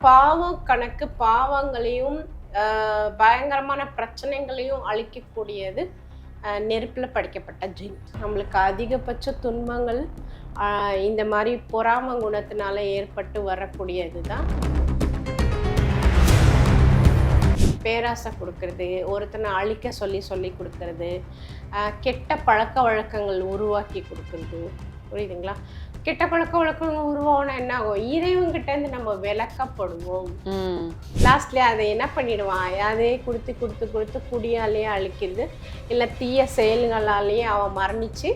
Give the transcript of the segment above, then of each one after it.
பாவம் கணக்கு பாவங்களையும் ஆஹ், பயங்கரமான பிரச்சனைகளையும் அழிக்கக்கூடியது நெருப்பில் படிக்கப்பட்ட ஜீன். நம்மளுக்கு அதிகபட்ச துன்பங்கள் இந்த மாதிரி பொறாம குணத்தினால ஏற்பட்டு வரக்கூடியது தான். பேராசை கொடுக்கறது ஒருத்தனை அழிக்க சொல்லி சொல்லி கொடுக்கறது கெட்ட பழக்க வழக்கங்கள் உருவாக்கி கொடுக்கறது. புரியுதுங்களா? கெட்ட பழக்க வழக்கங்கள் உருவானா என்ன ஆகும் இறைவன்கிட்ட இருந்து நம்ம விளக்கப்படுவோம். லாஸ்ட்ல அதை என்ன பண்ணிடுவான்? அதே கொடுத்து கொடுத்து கொடுத்து குடியாலேயே அழிக்கிறது. இல்லை தீய செயல்களாலேயே அவன் மரணிச்சு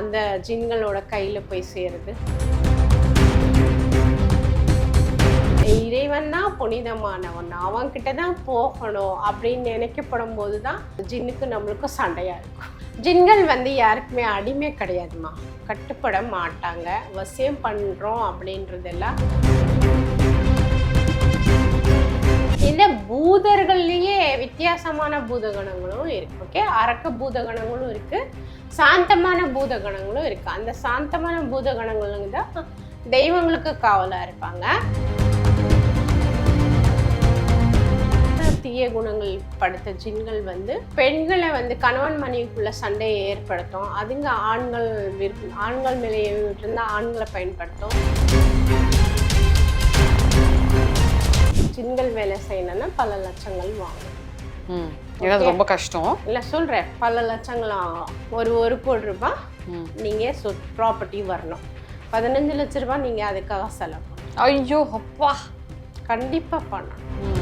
அந்த ஜின்களோட கையில் போய் சேருது. இறைவன் தான் புனிதமானவன். அவன்கிட்ட தான் போகணும் அப்படின்னு நினைக்கப்படும் போது தான் ஜின்னுக்கு நம்மளுக்கும் சண்டையாக இருக்கும். ஜின்கள் வந்து யாருக்குமே அடிமை கிடையாதுமா கட்டுப்பட மாட்டாங்க. வசியம் பண்ணுறோம் அப்படின்றதெல்லாம். இந்த பூதர்கள்லேயே வித்தியாசமான பூதகணங்களும் இருக்குது ஓகே அரக்க பூதகணங்களும் இருக்குது சாந்தமான பூதகணங்களும் இருக்குது அந்த சாந்தமான பூதகணங்களும் தான் தெய்வங்களுக்கு காவலாக இருப்பாங்க. தீய குணங்கள் படுத்த ஜின்கள் வந்து பெண்களை வந்து கணவன் மனைவிக்குள்ள சண்டையை ஏற்படுத்தும். அதுங்க ஆண்கள் ஆண்கள் மேலே இருந்தா ஆண்களை பயன்படுத்தும். ஜின்கள் வேலை செய்யணும்னா பல லட்சங்கள் வாங்கும். எனக்கு ரொம்ப கஷ்டம்? இல்லை சொல்கிறேன் பல லட்சங்கள்? ஆகும் ஒரு ஒரு கோடி ரூபாய் சொ ப்ராப்பர்ட்டி வரணும். பதினஞ்சு லட்ச ரூபாய் நீங்கள் அதுக்காக செலவு ஐயோ அப்பா. கண்டிப்பாக பண்ணணும்.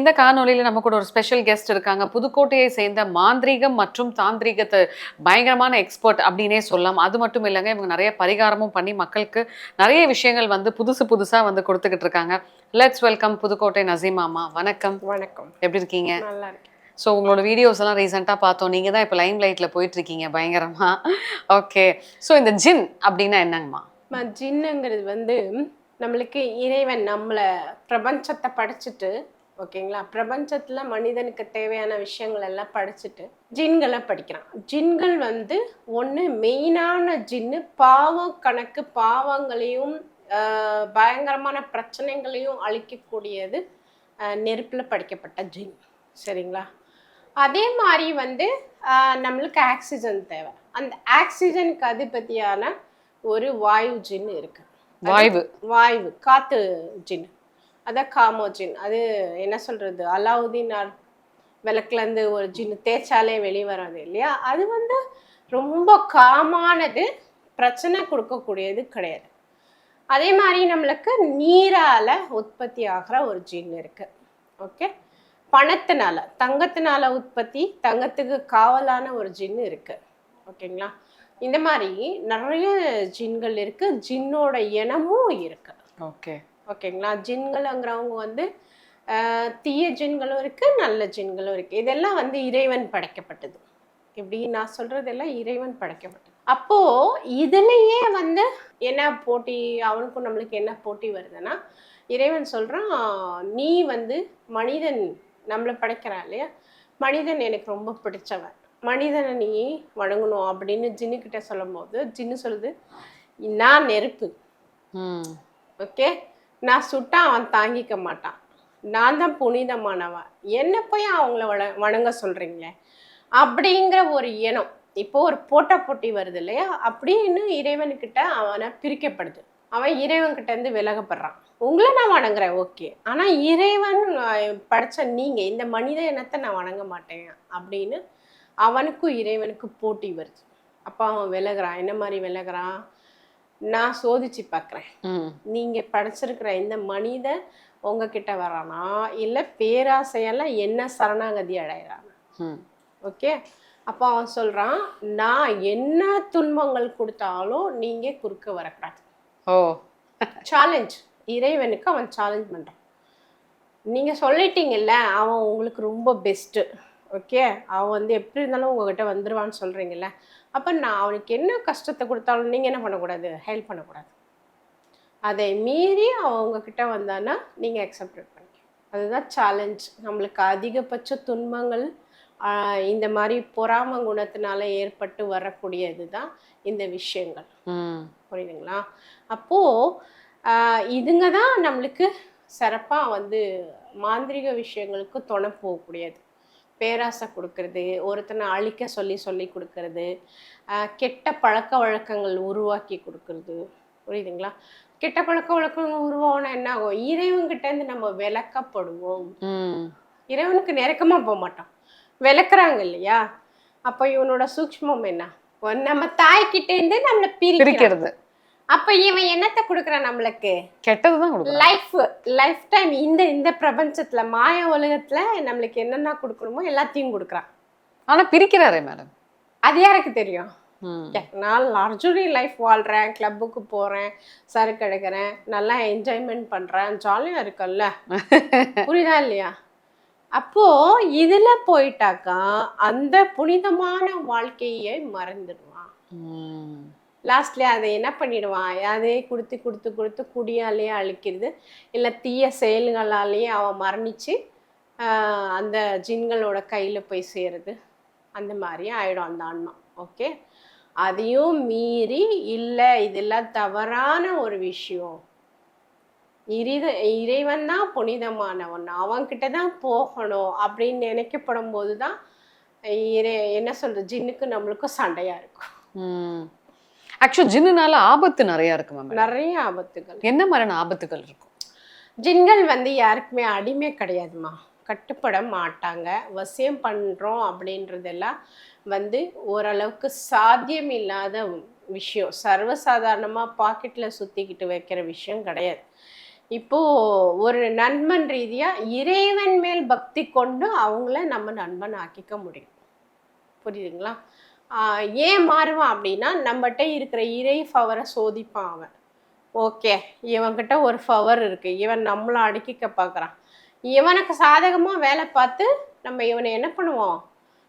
இந்த காணொளியில நம்ம கூட ஒரு ஸ்பெஷல் கெஸ்ட் இருக்காங்க. புதுக்கோட்டையை சேர்ந்த மாந்திரீகம் மற்றும் தாந்திரீகத்தை பயங்கரமான எக்ஸ்பர்ட் அப்படின்னே சொல்லலாம். அது மட்டும் இல்லைங்க இவங்க நிறைய பரிகாரமும் பண்ணி மக்களுக்கு நிறைய விஷயங்கள் வந்து புதுசு புதுசா வந்து கொடுத்துக்கிட்டு இருக்காங்க. லெட்ஸ் வெல்கம் புதுக்கோட்டை நசீமாமா வணக்கம். வணக்கம். எப்படி இருக்கீங்க? நல்லா ஸோ உங்களோட வீடியோஸ் எல்லாம் ரீசெண்டாக பார்த்தோம். நீங்கள் தான் இப்போ லைம் லைட்டில் போயிட்டு இருக்கீங்க பயங்கரமா. ஓகே ஸோ இந்த ஜின் அப்படின்னா என்னங்கம்மா? ஜின்னுங்கிறது வந்து நம்மளுக்கு இறைவன் நம்மளை பிரபஞ்சத்தை படிச்சுட்டு ஓகேங்களா? பிரபஞ்சத்தில் மனிதனுக்கு தேவையான விஷயங்கள் எல்லாம் படிச்சுட்டு ஜின்களை படிக்கிறான். ஜின்கள் வந்து ஒன்று மெயினான ஜின்னு பாவம் கணக்கு பாவங்களையும் பயங்கரமான பிரச்சனைகளையும் அழிக்கக்கூடியது நெருப்புல படிக்கப்பட்ட ஜின். சரிங்களா? அதே மாதிரி வந்து நம்மளுக்கு ஆக்சிஜன் தேவை. அந்த ஆக்சிஜனுக்கு அதிபதியான ஒரு வாயு ஜின் இருக்கு. வாய்வு. வாயு காத்து ஜின் அதான் காமோஜின். அது என்ன சொல்கிறது அலாவுதீன் ஆர் விளக்குலேருந்து ஒரு ஜின் தேய்ச்சாலே வெளியே வராது இல்லையா? அது வந்து ரொம்ப காமானது பிரச்சனை கொடுக்கக்கூடியது கிடையாது. அதே மாதிரி நம்மளுக்கு நீரால் உற்பத்தி ஆகிற ஒரு ஜின் இருக்குது ஓகே? பணத்தினால தங்கத்தினால உற்பத்தி தங்கத்துக்கு காவலான ஒரு ஜின் இருக்குது ஓகேங்களா? இந்த மாதிரி நிறைய ஜின்கள் இருக்குது ஜின்னோட இனமும் இருக்குது ஓகே. ஓகேங்களா? ஜின்களுங்கிறவங்க வந்து தீய ஜின்களும் இருக்கு நல்ல ஜின்களும் இருக்கு. இதெல்லாம் வந்து இறைவன் படைக்கப்பட்டது. இப்படி நான் சொல்றதெல்லாம் இறைவன் படைக்கப்பட்டது. அப்போ இதுலயே வந்து என்ன போட்டி அவனுக்கும் நம்மளுக்கு என்ன போட்டி வருதுன்னா இறைவன் சொல்றான் நீ வந்து மனிதன் நம்மளை படைக்கிறான் இல்லையா? மனிதன் எனக்கு ரொம்ப பிடிச்சவன். மனிதனை நீ வணங்கணும். அப்படின்னு ஜின்னுக்கிட்ட சொல்லும்போது ஜின்னு சொல்லுது நான் நெருப்பு. ஓகே? நான் சுட்டா அவன் தாங்கிக்க மாட்டான். நான் தான் புனிதமானவன். என்ன போய் அவங்கள வண வணங்க சொல்கிறீங்களே அப்படிங்கிற ஒரு இனம் இப்போ ஒரு போட்டா போட்டி வருது இல்லையா? அப்படின்னு இறைவன்கிட்ட அவனை பிரிக்கப்படுது. அவன் இறைவன்கிட்ட இருந்து விலகப்படுறான். உங்களை நான் வணங்குறேன் ஓகே. ஆனால் இறைவன் அஹ், படைச்ச நீங்கள் இந்த மனித இனத்தை நான் வணங்க மாட்டேன் அப்படின்னு அவனுக்கும் இறைவனுக்கும் போட்டி வருது. அப்போ அவன் விலகிறான். என்ன மாதிரி விலகிறான்? நான் சோதிச்சு பார்க்குறேன். ம். நீங்கள் படைச்சிருக்கிற இந்த மனிதன் உங்ககிட்ட வரானா? இல்லை பேராசையால என்ன சரணாகதி அடைகிறானா? ம். ஓகே? அப்போ அவன் சொல்றான் நான் என்ன துன்பங்கள் கொடுத்தாலும் நீங்க குறுக்க வரக்கூடாது. ஓ. சேலஞ்ச் இறைவனுக்கு அவன் சேலஞ்ச் பண்றான். நீங்க சொல்லிட்டீங்கல்ல அவன் உங்களுக்கு ரொம்ப பெஸ்ட்டு ஓகே? அவன் வந்து எப்படி இருந்தாலும் உங்ககிட்ட வந்துருவான்னு சொல்றீங்கல்ல. அப்போ நான் அவனுக்கு என்ன கஷ்டத்தை கொடுத்தாலும் நீங்க என்ன பண்ணக்கூடாது? ஹெல்ப் பண்ணக்கூடாது. அதை மீறி அவன் உங்ககிட்ட வந்தானா நீங்க அக்செப்ட் பண்ணிக்க அதுதான் சேலஞ்ச் நம்மளுக்கு அதிகபட்ச துன்பங்கள் இந்த மாதிரி பொறாம குணத்தினால ஏற்பட்டு வரக்கூடியது தான் இந்த விஷயங்கள். புரியுதுங்களா? அப்போது இதுங்க தான் நம்மளுக்கு சிறப்பாக வந்து மாந்திரிக விஷயங்களுக்கு துணை போகக்கூடியது. பேராசை கொடுக்கறது ஒருத்தனை அழிக்க சொல்லி சொல்லி கொடுக்கறது கெட்ட பழக்க வழக்கங்கள் உருவாக்கி கொடுக்கறது. புரியுதுங்களா? கெட்ட பழக்க வழக்கங்கள் உருவானா என்ன ஆகும்? இறைவன்கிட்ட இருந்து நம்ம விளக்கப்படுவோம். இறைவனுக்கு நெருக்கமாக போக மாட்டோம். விளக்குறாங்க இல்லையா? அப்போ இவனோட சூக்ஷ்மம் என்ன? நம்ம தாய்கிட்ட இருந்து நம்மளை பிரிக்கிறது. அப்ப இவன் என்னத்தை கொடுக்குறான் நம்மளுக்கு? கெட்டது தான் கொடுக்குறோம் லைஃப் லைஃப் டைம் இந்த இந்த பிரபஞ்சத்துல மாய உலகத்துல நம்மளுக்கு என்னென்ன கொடுக்கணுமோ எல்லாத்தையும் கொடுக்குறான் ஆனா பிரிக்கிறாரே மேடம் அது யாருக்கு தெரியும்? நான் லக்ஸுரி லைஃப் வாழ்றேன் கிளப்புக்கு போறேன் சரக்கு எடுக்கிறேன் நல்லா என்ஜாய்மெண்ட் பண்றேன் ஜாலியா இருக்கல்ல புரியுதா இல்லையா? அப்போ இதுல போயிட்டாக்கா அந்த புனிதமான வாழ்க்கையை மறந்துடுவான். லாஸ்ட்லேயே அதை என்ன பண்ணிடுவான்? அதே கொடுத்து கொடுத்து கொடுத்து குடியாலேயே அழிக்கிறது. இல்லை தீய செயல்களாலேயே அவன் மரணிச்சு அந்த ஜின்களோட கையில் போய் சேருது. அந்த மாதிரி ஆகிடும் அந்த ஆன்மா. ஓகே அதையும் மீறி இல்லை இதெல்லாம் தவறான ஒரு விஷயம். இரித இறைவன் தான் புனிதமானவன். அவன்கிட்ட தான் போகணும் அப்படின்னு நினைக்கப்படும் போது தான் இறை என்ன சொல்கிறது ஜின்னுக்கு நம்மளுக்கும் சண்டையாக இருக்கும். ஆக்சுவலி ஜின்னுனால ஆபத்து நிறைய இருக்கு மேம் நிறைய ஆபத்துகள். என்ன மாதிரியான ஆபத்துகள் இருக்கும்? ஜின்கள் வந்து யாருக்குமே அடிமை கிடையாதுமா கட்டுப்பட மாட்டாங்க. வசியம் பண்ணுறோம் அப்படின்றதெல்லாம் வந்து ஓரளவுக்கு சாத்தியம் இல்லாத விஷயம். சர்வசாதாரணமாக பாக்கெட்டில் சுற்றிக்கிட்டு வைக்கிற விஷயம் கிடையாது. இப்போது ஒரு நண்பன் ரீதியாக இறைவன் மேல் பக்தி கொண்டு அவங்கள நம்ம நண்பன் ஆக்கிக்க முடியும். புரியுதுங்களா? ஏன் மாறுவான் அப்படின்னா நம்மகிட்ட இருக்கிற இறை பவரை சோதிப்பான் அவன். ஓகே இவன்கிட்ட ஒரு பவர் இருக்கு. இவன் நம்மளை அடக்கிக்க பார்க்குறான். இவனுக்கு சாதகமாக வேலை பார்த்து நம்ம இவனை என்ன பண்ணுவோம்?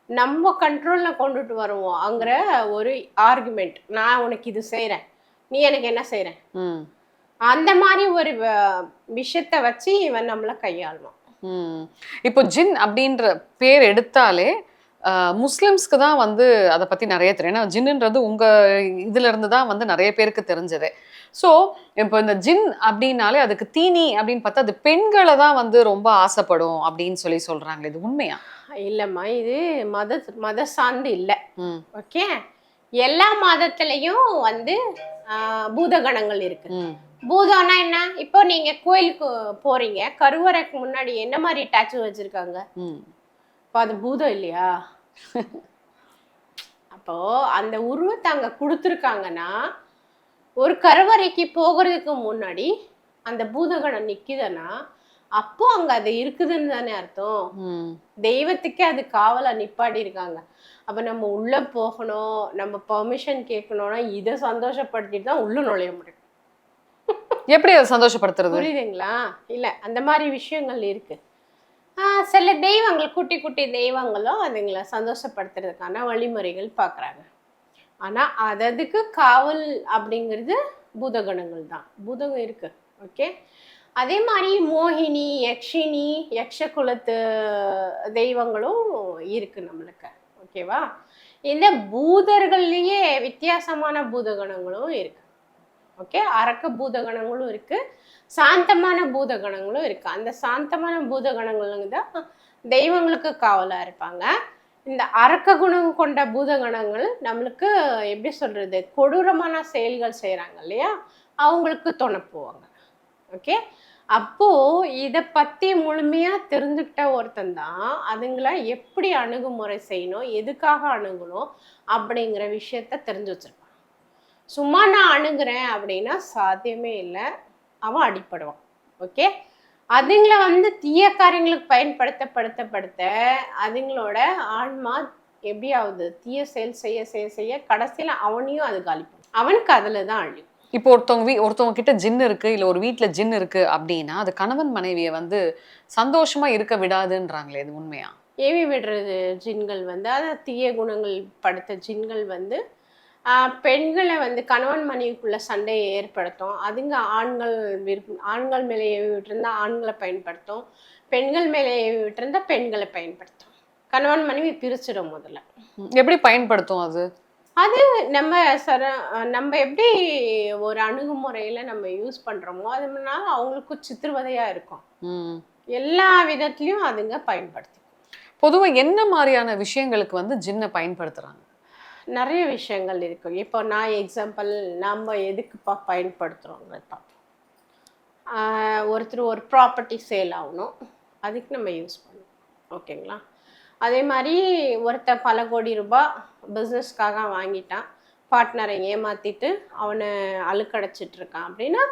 நம்ம கண்ட்ரோலில் கொண்டுட்டு வருவோம் அங்கிற ஒரு ஆர்குமெண்ட் நான் உனக்கு இது செய்கிறேன் நீ எனக்கு என்ன செய்கிற ம். அந்த மாதிரி ஒரு விஷயத்தை வச்சு இவன் நம்மளை கையாளுவான். இப்போ ஜின் அப்படின்ற பேர் எடுத்தாலே முஸ்லிம்ஸ்க்கு தான் வந்து அதை பத்தி நிறைய தெரியும். ஏன்னா ஜின்னுன்றது உங்க இதுல இருந்து தான் வந்து நிறைய பேருக்கு தெரிஞ்சது. ஸோ இப்போ இந்த ஜின் அப்படின்னாலே அதுக்கு தீனி அப்படின்னு பார்த்தா அது பெண்களை தான் வந்து ரொம்ப ஆசைப்படும் அப்படின்னு சொல்லி சொல்றாங்க இது உண்மையா? இல்லைம்மா இது மத மத சார்ந்து இல்லை. ஓகே? எல்லா மதத்துலேயும் வந்து பூதகணங்கள் இருக்கு. பூதம்னா என்ன? இப்போ நீங்க கோயிலுக்கு போறீங்க கருவறைக்கு முன்னாடி என்ன மாதிரி டேச்சு வச்சிருக்காங்க? இப்போ அது பூதம் இல்லையா? அப்போ அந்த உருவத்தை அங்க கொடுத்துருக்காங்கன்னா ஒரு கருவறைக்கு போகிறதுக்கு முன்னாடி அந்த பூதகணம் நிக்குதுன்னா அப்போ அங்க அது இருக்குதுன்னு தானே அர்த்தம். தெய்வத்துக்கே அது காவலா நிப்பாட்டி இருக்காங்க அப்ப நம்ம உள்ள போகணும் நம்ம பெர்மிஷன் கேட்கணும்னா இதை சந்தோஷப்படுத்திட்டு தான் உள்ள நுழைய முடியும். எப்படி அதை சந்தோஷப்படுத்துறது? புரியுதுங்களா? இல்ல அந்த மாதிரி விஷயங்கள் இருக்கு. சில தெய்வங்கள் குட்டி குட்டி தெய்வங்களும் அதுங்களை சந்தோஷப்படுத்துறதுக்கான வழிமுறைகள் பார்க்குறாங்க. ஆனால் அததுக்கு காவல் அப்படிங்கிறது பூதகணங்கள் தான். பூதகம் இருக்கு ஓகே? அதே மாதிரி மோகினி யக்ஷினி யக்ஷகுலத்து தெய்வங்களும் இருக்கு நம்மளுக்கு ஓகேவா? இந்த பூதர்கள்லேயே வித்தியாசமான பூதகணங்களும் இருக்கு. ஓகே? அரக்க பூதகணங்களும் இருக்குது சாந்தமான பூதகணங்களும் இருக்குது அந்த சாந்தமான பூதகணங்களுங்க தான் தெய்வங்களுக்கு காவலாக இருப்பாங்க. இந்த அரக்க குணம் கொண்ட பூதகணங்கள் நம்மளுக்கு எப்படி சொல்கிறது கொடூரமான செயல்கள் செய்கிறாங்க இல்லையா? அவங்களுக்கு துணை போவாங்க ஓகே? அப்போது இதை பற்றி முழுமையாக தெரிஞ்சுக்கிட்ட ஒருத்தன் தான் அதுங்களை எப்படி அணுகுமுறை செய்யணும்? எதுக்காக அணுகணும்? அப்படிங்கிற விஷயத்த தெரிஞ்சு வச்சிருப்பான். சும்மா நான் அணுகுறேன் அப்படின்னா சாத்தியமே இல்லை. அவன் அடிப்படுவான். ஓகே அதுங்களை வந்து தீய காரியங்களுக்கு பயன்படுத்த படுத்த படுத்த அதுங்களோட ஆன்மா எப்படியாவது தீய செயல் செய்ய செய்ய செய்ய கடைசியில் அவனையும் அது காலி பண்ணும் அவனுக்கு அதில் தான் அழியும். இப்போ ஒருத்தவங்க வீ ஒருத்தவங்க கிட்ட ஜின் இருக்கு இல்ல ஒரு வீட்ல ஜின் இருக்கு அப்படின்னா அது கணவன் மனைவியை வந்து சந்தோஷமா இருக்க விடாதுன்றாங்களே இது உண்மையா? ஏவி விடுறது ஜின்கள் வந்து அதாவது தீய குணங்கள் படுத்த ஜின்கள் வந்து பெண்களை வந்து கணவன் மனைவிக்குள்ள சண்டையை ஏற்படுத்தும். அதுங்க ஆண்கள் விருப்ப ஆண்கள் மேலே ஏவி விட்டுருந்தா ஆண்களை பயன்படுத்தும். பெண்கள் மேலே ஏவி விட்டுருந்தா பெண்களை பயன்படுத்தும். கணவன் மனைவி பிரிச்சிடும் முதல்ல. எப்படி பயன்படுத்தும் அது? அது நம்ம சர நம்ம எப்படி ஒரு அணுகுமுறையில் நம்ம யூஸ் பண்ணுறோமோ அதுனால அவங்களுக்கும் சித்திரவதையாக இருக்கும். எல்லா விதத்துலையும் அதுங்க பயன்படுத்தும் பொதுவா என்ன மாதிரியான விஷயங்களுக்கு வந்து ஜின்னை பயன்படுத்துறாங்க? நிறைய விஷயங்கள் இருக்கும் இப்போ நான் எக்ஸாம்பிள் நம்ம எதுக்குப்பா பயன்படுத்துகிறோங்கிறது பார்ப்போம். ஒருத்தர் ஒரு ப்ராப்பர்ட்டி சேல் ஆகணும். அதுக்கு நம்ம யூஸ் பண்ணுவோம் ஓகேங்களா? அதே மாதிரி ஒருத்தன் பல கோடி ரூபாய் பிஸ்னஸ்க்காக வாங்கிட்டான். பார்ட்னரை ஏமாற்றிட்டு அவனை அழுக்கடைச்சிட்டு இருக்கான் அப்படின்னா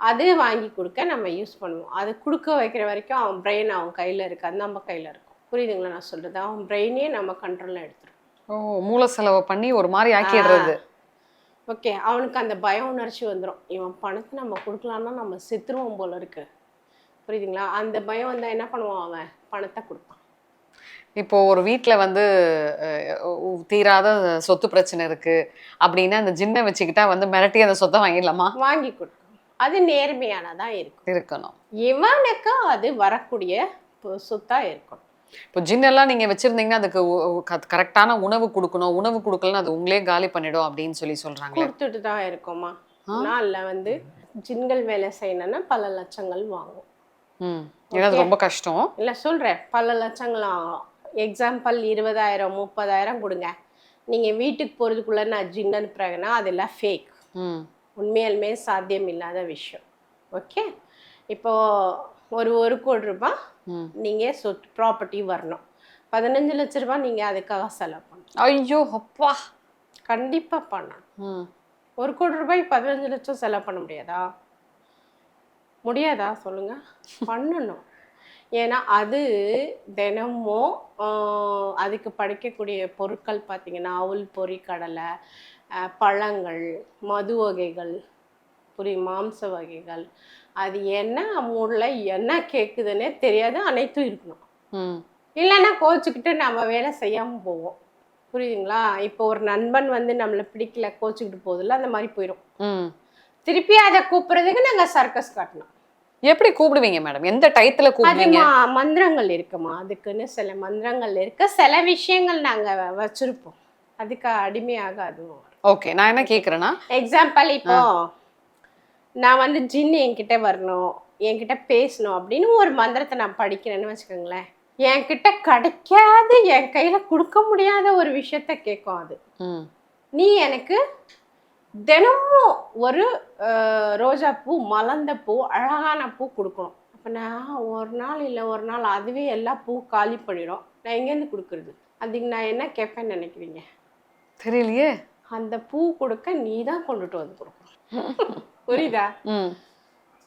அது வாங்கி கொடுக்க நம்ம யூஸ் பண்ணுவோம். அது கொடுக்க வைக்கிற வரைக்கும் அவன் பிரெயின் அவன் கையில் இருக்காது நம்ம கையில் இருக்கும். புரியுதுங்களா நான் சொல்கிறது அவன் பிரெயினே நம்ம கண்ட்ரோலில் எடுத்து ஓ மூல செலவை பண்ணி ஒரு மாதிரி ஆக்கிடுறது. ஓகே அவனுக்கு அந்த பய உணர்ச்சி வந்துடும் இவன் பணத்தை நம்ம கொடுக்கலான்னா நம்ம செத்துருவோம் போல இருக்கு. புரியுதுங்களா? அந்த பயம் வந்தா என்ன பண்ணுவான் அவன்? பணத்தை கொடுப்பான். இப்போ ஒரு வீட்ல வந்து தீராத சொத்து பிரச்சனை இருக்கு அப்படின்னா அந்த ஜின்னை வச்சுக்கிட்டா வந்து மிரட்டி அந்த சொத்தை வாங்கிடலாமா? வாங்கி கொடுக்கும் அது நேர்மையானதா இருக்கும் இருக்கணும். இவனுக்கு அது வரக்கூடிய சொத்தா இருக்கும் இப்போ ஜின் எல்லாம் நீங்க வச்சிருந்தீங்கன்னா அதுக்கு கரெக்டான உணவு கொடுக்கணும். உணவு கொடுக்கலன்னா அது உங்களே காலி பண்ணிடும் அப்படின்னு சொல்லி சொல்றாங்களே. கொடுத்துட்டு தான் இருக்குமா. நாளில் வந்து ஜின்கள் வேலை செய்யணும்னா பல லட்சங்கள் வாங்கும். ம். ஏன்னா ரொம்ப கஷ்டம். இல்லை சொல்கிறேன் பல லட்சங்கள் ஆகும். எக்ஸாம்பிள் இருபதாயிரம் முப்பதாயிரம் கொடுங்க. நீங்கள் வீட்டுக்கு போகிறதுக்குள்ளே நான் ஜின் அனுப்புறாங்கன்னா அதெல்லாம் ஃபேக் உண்மையாலுமே சாத்தியம் இல்லாத விஷயம். ஓகே? இப்போது ஒரு ஒரு கோடி ரூபாய் நீங்கள் சொத்து ப்ராப்பர்ட்டி வரணும். பதினஞ்சு லட்ச ரூபாய் நீங்கள் அதுக்காக செலவு பண்ணணும். ஐயோ அப்பா. கண்டிப்பாக பண்ணணும். ஒரு கோடி ரூபாய் பதினஞ்சு லட்சம் செலவு பண்ண முடியாதா? முடியாதா? சொல்லுங்க. பண்ணணும். ஏன்னா அது தினமும் அதுக்கு படைக்கக்கூடிய பொருட்கள் பார்த்தீங்கன்னா அவுல் பொரி கடலை ஆஹ், பழங்கள் மது வகைகள் புரியும் மாம்ச வகைகள் அது என்ன மூடில் என்ன கேட்குதுன்னே தெரியாது அனைத்தும் இருக்கணும். இல்லைன்னா கோச்சுக்கிட்டு நம்ம வேலை செய்யாமல் போவோம். புரியுதுங்களா? இப்போ ஒரு நண்பன் வந்து நம்மளை பிடிக்கல கோச்சுக்கிட்டு போகுதுல்ல அந்த மாதிரி போயிடும் திருப்பி அதை கூப்பிடுறதுக்கு நாங்கள் சர்க்கஸ் காட்டணும். எப்படி கூப்பிடுவீங்க மேடம் எந்த டயத்துல அது கூப்பிடுவீங்க மந்திரங்கள் இருக்குமா? அதுக்குன்னு சில மந்திரங்கள் இருக்கு. சில விஷயங்கள் நாங்கள் வச்சிருப்போம். அதுக்கு அடிமையாக அதுவும் ஓகே நான் என்ன கேக்குறேன்னா எக்ஸாம்பிள் இப்போ நான் வந்து ஜின் என்கிட்ட வரணும் என்கிட்ட பேசணும் அப்படின்னு ஒரு மந்திரத்தை நான் படிக்கிறேன்னு வச்சுக்கோங்களேன். என்கிட்ட கிடைக்காது என் கையில கொடுக்க முடியாத ஒரு விஷயத்த கேட்கும் அது. நீ எனக்கு தினமும் ஒரு ரோஜா பூ மலர்ந்த பூ அழகான பூ கொடுக்கணும். அப்போ நான் ஒரு நாள் இல்லை ஒரு நாள் அதுவே எல்லா பூ காலி பண்ணிடும். நான் எங்கேருந்து கொடுக்குறது? அதுக்கு நான் என்ன கேட்பேன்னு நினைக்கிறீங்க? தெரியலையே. அந்த பூ கொடுக்க நீ தான் கொண்டுட்டு வந்து கொடுக்கணும். புரியுதா?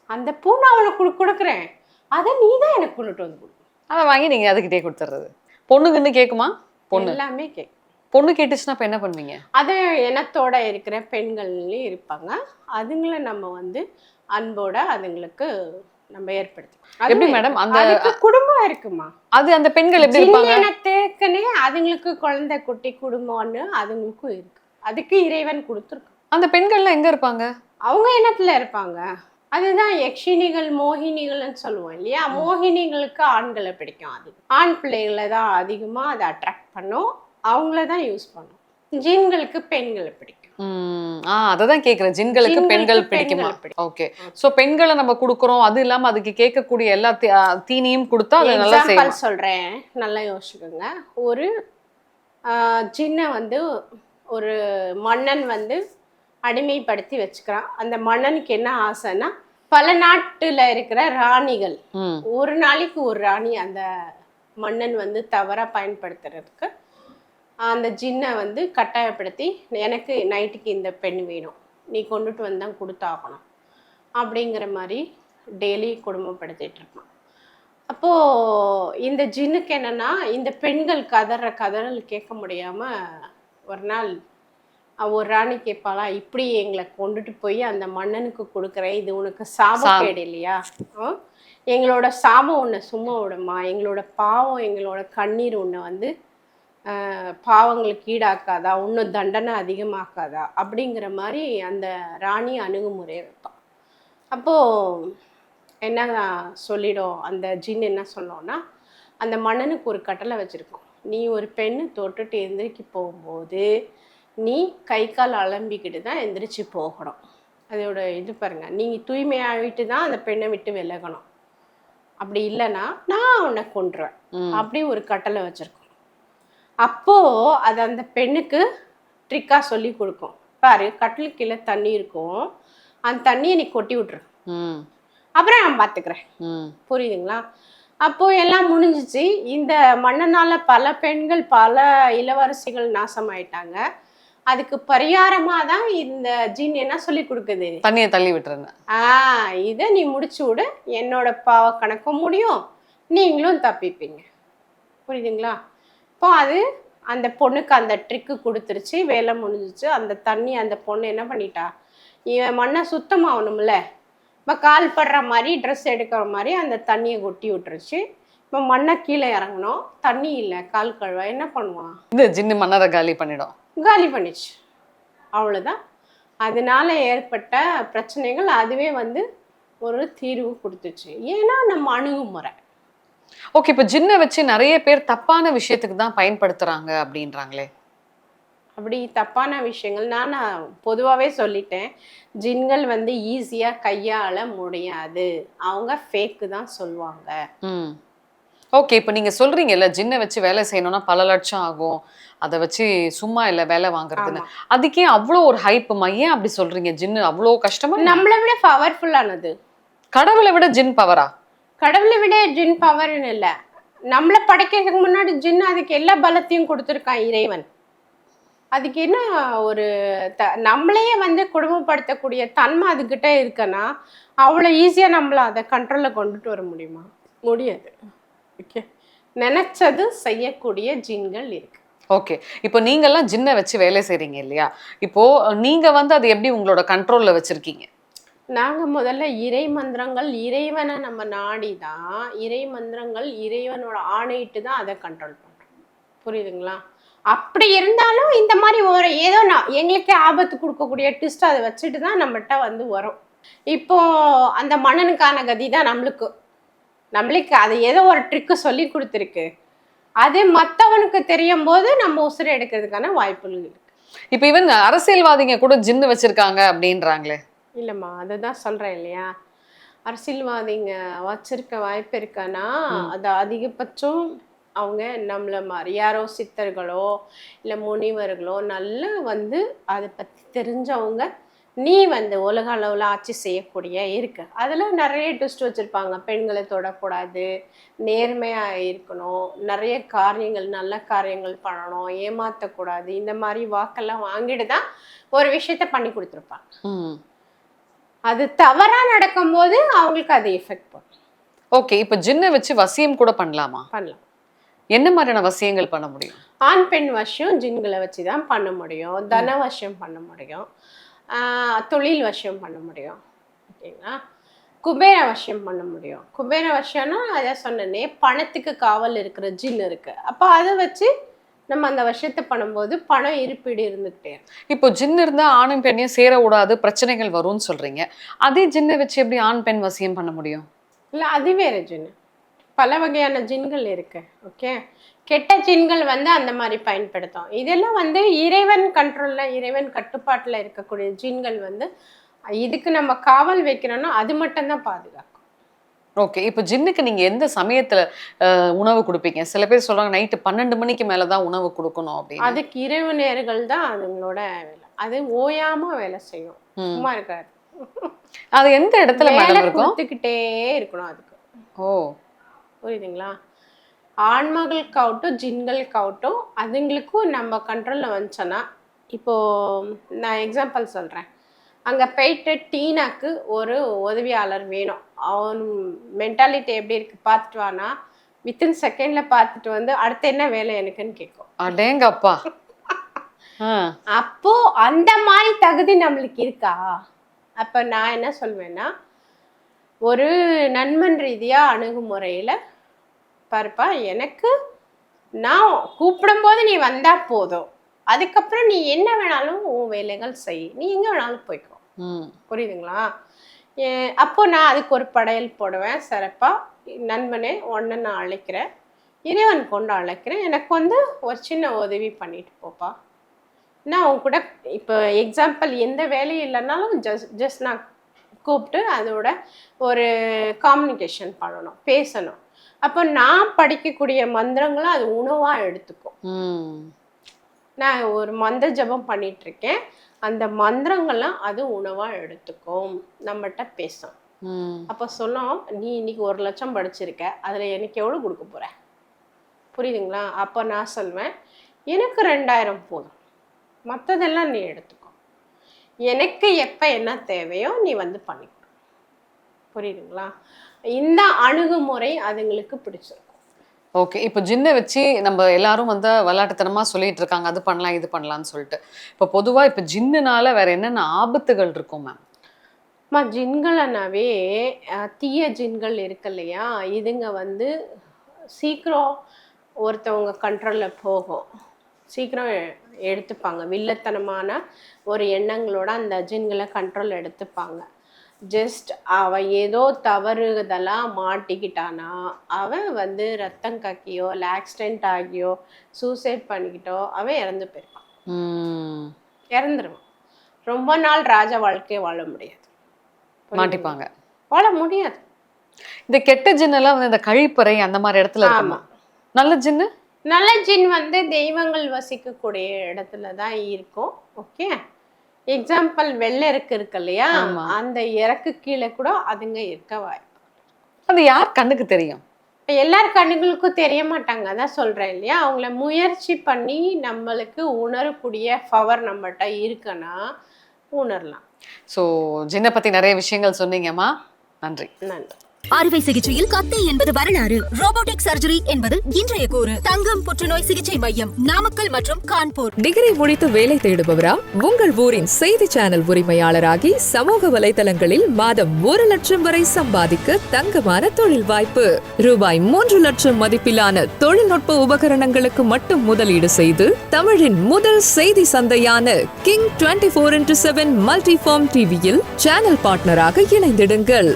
அந்த பூ நான் கொடு- கொடுக்குறேன். அதை நீ தான் எனக்கு கொண்டுட்டு வந்து கொடுக்கணும் அதை வாங்கி நீங்க அதுக்கிட்டே கொடுத்துறது. பொண்ணுக்குன்னு கேக்குமா? பொண்ணு. எல்லாமே கேட்கும் பொண்ணு கேட்டுச்சுன்னா அப்ப என்ன பண்ணுவீங்க? அது இனத்தோட இருக்கிற பெண்கள்லையும் இருப்பாங்க. அதுங்கள நம்ம வந்து அன்போட அதுங்களுக்கு நம்ம ஏற்படுத்தி எப்படி மேடம் அந்த குடும்பம் இருக்குமா? அது அந்த பெண்கள் எப்படி இருப்பாங்க? இனத்துக்குன்னே அதுங்களுக்கு குழந்தை குட்டி குடும்பம்னு அதுங்களுக்கும் இருக்கு. அதுக்கு இறைவன் கொடுத்துருக்கு. அந்த பெண்கள்லாம் எங்க இருப்பாங்க? அவங்க இனத்துல இருப்பாங்க. அதுதான் யக்ஷினிகள் மோகினிகள்னு சொல்லுவோம் இல்லையா? மோகினிகளுக்கு ஆண்களை பிடிக்கும் அது. ஆண் பிள்ளைகளை தான் அதிகமா அதை அட்ராக்ட் பண்ணும். அவங்கள தான் யூஸ் பண்ணும். ஜீன்களுக்கு பெண்களை பிடிக்கும். ஆ அததான் கேக்குறேன். ஜின்களுக்கு ஜின்களுக்கு பெண்கள் பிடிக்குமா. ஓகே. சோ பெண்களை நம்ம குடுக்குறோம். அது இல்லாம அதுக்கு கேட்கக்கூடிய எல்லா தீனியும் கொடுத்தா அது நல்லா செய்யும் சொல்றேன். நல்லா யோசிச்சுக்கோங்க. ஒரு ஜின்னை வந்து ஒரு மன்னன் வந்து அடிமைப்படுத்தி வச்சுக்கிறான். அந்த மன்னனுக்கு என்ன ஆசைன்னா பல நாட்டுல இருக்கிற ராணிகள் ஒரு நாளைக்கு ஒரு ராணி அந்த மன்னன் வந்து தவறா பயன்படுத்துறதுக்கு அந்த ஜின்னை வந்து கட்டாயப்படுத்தி எனக்கு நைட்டுக்கு இந்த பெண் வேணும். நீ கொண்டுட்டு வந்தான் கொடுத்தாகணும். அப்படிங்கிற மாதிரி டெய்லி குடும்பப்படுத்திட்டு இருப்பான் அப்போது இந்த ஜின்னுக்கு என்னன்னா இந்த பெண்கள் கதற கதறல் கேட்க முடியாமல் ஒரு நாள் ஒரு ராணி கேட்பாளா இப்படி எங்களை கொண்டுட்டு போய் அந்த மன்னனுக்கு கொடுக்குறேன். இது உனக்கு சாபக்கேடு இல்லையா? எங்களோட சாபம் உன்னை சும்மா விடுமா. எங்களோட பாவம் எங்களோட கண்ணீர் உன்னை வந்து பாவங்களுக்கு ஈடாக்காதா? இன்னும் தண்டனை அதிகமாக்காதா? அப்படிங்கிற மாதிரி அந்த ராணி அணுகுமுறையை வைப்பான் அப்போது என்ன சொல்லிடும்? அந்த ஜின் என்ன சொன்னோன்னா அந்த மன்னனுக்கு ஒரு கட்டளை வச்சுருக்கோம். நீ ஒரு பெண்ணு தொட்டுட்டு எந்திரிக்கு போகும்போது நீ கை கால் அலம்பிக்கிட்டு தான் எந்திரிச்சு போகணும். அதோட இது பாருங்க. நீங்கள் தூய்மையாகிட்டு தான் அந்த பெண்ணை விட்டு விலகணும். அப்படி இல்லைன்னா நான் உன்னை ம். அப்படி ஒரு கட்டளை வச்சுருக்கோம். அப்போது அது அந்த பெண்ணுக்கு ட்ரிக்காக சொல்லி கொடுக்கும். பாரு கட்டில் கீழே தண்ணி இருக்கும். அந்த தண்ணியை நீ கொட்டி விட்ரு ம். அப்புறம் நான் பார்த்துக்கிறேன். ம். புரியுதுங்களா? அப்போ எல்லாம் முடிஞ்சிச்சு. இந்த மன்னனால பல பெண்கள் பல இளவரசிகள் நாசமாயிட்டாங்க. அதுக்கு பரிகாரமாக தான் இந்த ஜின் என்ன சொல்லி கொடுக்குது? தண்ணியை தள்ளி விட்டுருங்க. ஆ இதை நீ முடிச்சு விடு. என்னோட பாவ கணக்கும் முடியும். நீங்களும் தப்பிப்பீங்க. புரியுதுங்களா? இப்போ அது அந்த பொண்ணுக்கு அந்த ட்ரிக்கு கொடுத்துருச்சு வேலை முடிஞ்சிச்சு. அந்த தண்ணி அந்த பொண்ணு என்ன பண்ணிட்டா? இவன் மண்ணை சுத்தமாகணும்ல? இப்போ கால் படுற மாதிரி ட்ரெஸ் எடுக்கிற மாதிரி அந்த தண்ணியை கொட்டி விட்டுருச்சு. இப்போ மண்ணை கீழே இறங்கணும். தண்ணி இல்லை கால் கழுவ. என்ன பண்ணுவான்? இந்த ஜின்னு மன்னரை காலி பண்ணிடும். காலி பண்ணிச்சு அவ்வளோதான் அதனால ஏற்பட்ட பிரச்சனைகள் அதுவே வந்து ஒரு தீர்வு கொடுத்துச்சு. ஏன்னா நம்ம அணுகுமுறை. ஓகே இப்போ ஜின்னை வச்சு நிறைய பேர் தப்பான விஷயத்துக்கு தான் பயன்படுத்துறாங்க அப்படின்றாங்களே. அப்படி தப்பான விஷயங்கள் நான் நான் பொதுவாகவே சொல்லிட்டேன். ஜின்கள் வந்து ஈஸியாக கையாள முடியாது. அவங்க ஃபேக்கு தான் சொல்லுவாங்க. ம். ஓகே இப்போ நீங்க சொல்றீங்கல்ல ஜின்னை வச்சு வேலை செய்யணும்னா பல லட்சம் ஆகும். அதை வச்சு சும்மா இல்லை வேலை வாங்குறதுன்னு. அதுக்கே அவ்வளோ ஒரு ஹைப்புமா ஏன் அப்படி சொல்றீங்க ஜின்னு அவ்வளோ கஷ்டமா? நம்மளை விட பவர்ஃபுல்லானது கடவுளை விட ஜின் பவரா கடவுளை விட ஜின் பவர்னு இல்லை. நம்மளை படைக்கிறதுக்கு முன்னாடி ஜின் அதுக்கு எல்லா பலத்தையும் கொடுத்துருக்கான் இறைவன். அதுக்கு என்ன ஒரு த நம்மளையே வந்து குடும்பப்படுத்தக்கூடிய தன்மை அதுக்கிட்ட இருக்குன்னா அவ்வளோ ஈஸியாக நம்மளை அதை கண்ட்ரோலில் கொண்டுட்டு வர முடியுமா? முடியாது. ஓகே நினச்சது செய்யக்கூடிய ஜின்கள் இருக்கு. ஓகே இப்போ நீங்கெல்லாம் ஜின்னை வச்சு வேலை செய்றீங்க இல்லையா? இப்போ நீங்க வந்து அது எப்படி உங்களோட கண்ட்ரோல்ல வச்சிருக்கீங்க? நாங்கள் முதல்ல இறை மந்திரங்கள் இறைவனை நம்ம நாடி தான் இறை மந்திரங்கள் இறைவனோட ஆணையிட்டு தான் அதை கண்ட்ரோல் பண்ணுறோம் புரியுதுங்களா? அப்படி இருந்தாலும் இந்த மாதிரி ஒரு ஏதோ நான் எங்களுக்கே ஆபத்து கொடுக்கக்கூடிய ட்விஸ்ட் அதை வச்சுட்டு தான் நம்மகிட்ட வந்து வரும். இப்போ அந்த மன்னனுக்கான கதி தான் நம்மளுக்கு. நம்மளுக்கு அது ஏதோ ஒரு ட்ரிக்கு சொல்லி கொடுத்துருக்கு. அது மற்றவனுக்கு தெரியும் போது நம்ம உசுரை எடுக்கிறதுக்கான வாய்ப்புகள் இருக்கு. இப்போ ஈவன் அரசியல்வாதிங்க கூட ஜின்னு வச்சிருக்காங்க அப்படின்றாங்களே. இல்லைம்மா அதுதான் சொல்கிறேன் இல்லையா? அரசியல்வாதிங்க வச்சிருக்க வாய்ப்பு இருக்கானா அது அதிகபட்சம் அவங்க நம்மள மாதிரி யாரோ சித்தர்களோ இல்லை முனிவர்களோ நல்லா வந்து அதை பற்றி தெரிஞ்சவங்க நீ வந்து உலக அளவில் ஆட்சி செய்யக்கூடிய இருக்கு. அதில் நிறைய ட்விஸ்ட் வச்சுருப்பாங்க. பெண்களை தொடக்கூடாது நேர்மையாக இருக்கணும் நிறைய காரியங்கள் நல்ல காரியங்கள் பண்ணணும் ஏமாற்றக்கூடாது இந்த மாதிரி வாக்கெல்லாம் வாங்கிட்டு தான் ஒரு விஷயத்த பண்ணி கொடுத்துருப்பாங்க. அது தவறா நடக்கும்போது அவங்களுக்கு அது எஃபெக்ட் பண்ணும் ஓகே இப்போ ஜின்னை வச்சு வசியம் கூட பண்ணலாமா? பண்ணலாம். என்ன மாதிரியான வசியங்கள் பண்ண முடியும்? ஆண் பெண் வசியம் ஜின்களை வச்சு தான் பண்ண முடியும். தன வசியம் பண்ண முடியும். தொழில் வசியம் பண்ண முடியும். ஓகேங்களா? குபேர வசியம் பண்ண முடியும். குபேர வசியம்னா அதை சொன்னனே பணத்துக்கு காவல் இருக்கிற ஜின் இருக்கு. அப்போ அதை வச்சு நம்ம அந்த விஷயத்தை பண்ணும்போது பணம் இருப்பீடு இருந்துகிட்டே. இப்போ ஜின் இருந்தா ஆணும் பெண்ணையும் சேர விடாது பிரச்சனைகள் வரும்னு சொல்றீங்க. அதே ஜின்னை வச்சு எப்படி ஆண் பெண் வசியம் பண்ண முடியும்? இல்லை அது வேற ஜின்னு. பல வகையான ஜின்கள் இருக்கு. ஓகே? கெட்ட ஜின்கள் வந்து அந்த மாதிரி பயன்படுத்தும். இதெல்லாம் வந்து இறைவன் கண்ட்ரோலில் இறைவன் கட்டுப்பாட்டில் இருக்கக்கூடிய ஜின்கள் வந்து இதுக்கு நம்ம காவல் வைக்கிறோம்னா அது மட்டும்தான் பாதுகாக்கும். ஓகே இப்போ ஜின்னுக்கு நீங்க எந்த சமயத்துல உணவு கொடுப்பீங்க? சில பேர் சொல்றாங்க நைட்டு பன்னெண்டு மணிக்கு மேல தான் உணவு கொடுக்கணும் அப்படின்னு. அதுக்கு இரவு நேர்கள் தான் அதுங்களோட வேலை. அது ஓயாம வேலை செய்யும். சும்மா இருக்காது. அது எந்த இடத்துல வேலை இருக்கும்? கொடுத்துக்கிட்டே இருக்கணும் அதுக்கு. ஓ. புரியுதுங்களா? ஆண்மகளுக்காகட்டும் ஜின்களுக்காகட்டும் அதுங்களுக்கும் நம்ம கண்ட்ரோலில் வந்துச்சோன்னா இப்போது நான் எக்ஸாம்பிள் சொல்கிறேன் அங்கே போயிட்டு டீனாக்கு ஒரு உதவியாளர் வேணும். அவன் மென்டாலிட்டி எப்படி இருக்கு பார்த்துட்டு வானா வித்தின் செகண்டில் பார்த்துட்டு வந்து அடுத்து என்ன வேலை எனக்குன்னு கேட்கும். அடேங்கப்பா. அப்போ அந்த மாதிரி தகுதி நம்மளுக்கு இருக்கா? அப்போ நான் என்ன சொல்வேன்னா ஒரு நண்பன் ரீதியாக அணுகுமுறையில் பாருப்பா எனக்கு நான் கூப்பிடும்போது நீ வந்தா போதும். அதுக்கப்புறம் நீ என்ன வேணாலும் உன் வேலைகள் செய். நீ எங்கே வேணாலும் போய்க்கோ. ம். புரியுதுங்களா? அப்போ நான் அதுக்கு ஒரு படையல் போடுவேன். சிறப்பாக நண்பனே உன்னை நான் அழைக்கிறேன். இறைவன் கொண்டு அழைக்கிறேன். எனக்கு வந்து ஒரு சின்ன உதவி பண்ணிட்டு போப்பா. நான் உன் கூட இப்போ எக்ஸாம்பிள் எந்த வேலையும் இல்லைனாலும் ஜஸ்ட் ஜஸ்ட் நான் கூப்பிட்டு அதோட ஒரு காம்யூனிகேஷன் பண்ணணும் பேசணும். அப்போ நான் படிக்கக்கூடிய மந்திரங்களும் அது உணவாக எடுத்துக்கும். நான் ஒரு மந்திர ஜபம் பண்ணிட்டு இருக்கேன் அந்த மந்திரங்கள்லாம் அது உணவாக எடுத்துக்கும். நம்மகிட்ட பேசும். அப்போ சொன்னோம் நீ இன்னைக்கு ஒரு லட்சம் படிச்சிருக்க. அதில் எனக்கு எவ்வளோ கொடுக்க போற? புரியுதுங்களா? அப்போ நான் சொல்வேன் எனக்கு ரெண்டாயிரம் போதும். மற்றதெல்லாம் நீ எடுத்துக்கோ. எனக்கு எப்போ என்ன தேவையோ நீ வந்து பண்ணிக்கோ. புரியுதுங்களா? இந்த அணுகுமுறை அதுங்களுக்கு பிடிச்சிருக்கும். ஓகே இப்போ ஜின்னை வச்சு நம்ம எல்லாரும் வந்து விளையாட்டுத்தனமா சொல்லிட்டு இருக்காங்க. அது பண்ணலாம் இது பண்ணலாம்னு சொல்லிட்டு. இப்போ பொதுவா இப்போ ஜின்னுனால வேற என்னென்ன ஆபத்துகள் இருக்கும் மேம் அம்மா ஜின்களனாவே தீய ஜின்கள் இருக்கு இல்லையா? இதுங்க வந்து சீக்கிரம் ஒருத்தவங்க கண்ட்ரோலில் போகும். சீக்கிரம் எடுத்துப்பாங்க. வில்லத்தனமான ஒரு எண்ணங்களோட அந்த ஜின்களை கண்ட்ரோல் எடுத்துப்பாங்க. ஜஸ்ட் அவன் ஏதோ தவறுதலாக மாட்டிக்கிட்டானா அவன் வந்து ரத்தம் கக்கியோ இல்லை ஆக்சிடென்ட் ஆகியோ சூசைட் பண்ணிக்கிட்டோ அவன் இறந்து போயிருப்பான். இறந்துருவான். ரொம்ப நாள் ராஜ வாழ்க்கையை வாழ முடியாது. மாட்டிப்பாங்க. வாழ முடியாது. இந்த கெட்ட ஜின்னெல்லாம் வந்து இந்த கழிப்பறை அந்த மாதிரி இடத்துல ஆமா. நல்ல ஜின்னு? நல்ல ஜின் வந்து தெய்வங்கள் வசிக்கக்கூடிய இடத்துல தான் இருக்கும். ஓகே எக்ஸாம்பிள் வெள்ளை இறக்கு இருக்கு இல்லையா. அந்த இறக்கு கீழே கூட அதுங்க இருக்க வாய்ப்பு. அது யார் கண்ணுக்கு தெரியும்? இப்போ எல்லார் கண்ணுங்களுக்கும் தெரிய மாட்டாங்க அதான் சொல்றேன் இல்லையா? அவங்கள முயற்சி பண்ணி நம்மளுக்கு உணரக்கூடிய பவர் நம்மகிட்ட இருக்குன்னா உணரலாம். ஸோ ஜின்னை பத்தி நிறைய விஷயங்கள் சொன்னீங்கம்மா. நன்றி. நன்றி. அறுவை சிகிச்சையில் கத்தி என்பது வரலாறு. ரோபோட்டிக் சர்ஜரி என்பது இன்றைய கூறு. தங்கம் புற்றுநோய் சிகிச்சை மையம் நாமக்கல் மற்றும் கான்பூர். டிகிரி முடித்து வேலை தேடுபவரா? உங்கள் ஊரின் செய்தி சேனல் உரிமையாளராகி சமூக வலைதளங்களில் மாதம் ஒரு லட்சம் வரை சம்பாதிக்க தங்கமான தொழில் வாய்ப்பு. ரூபாய் மூன்று லட்சம் மதிப்பிலான தொழில்நுட்ப உபகரணங்களுக்கு மட்டும் முதலீடு செய்து தமிழின் முதல் செய்தி சந்தையான king twenty four into seven multiform டிவியில் சேனல் பார்ட்னராக இணைந்திடுங்கள்.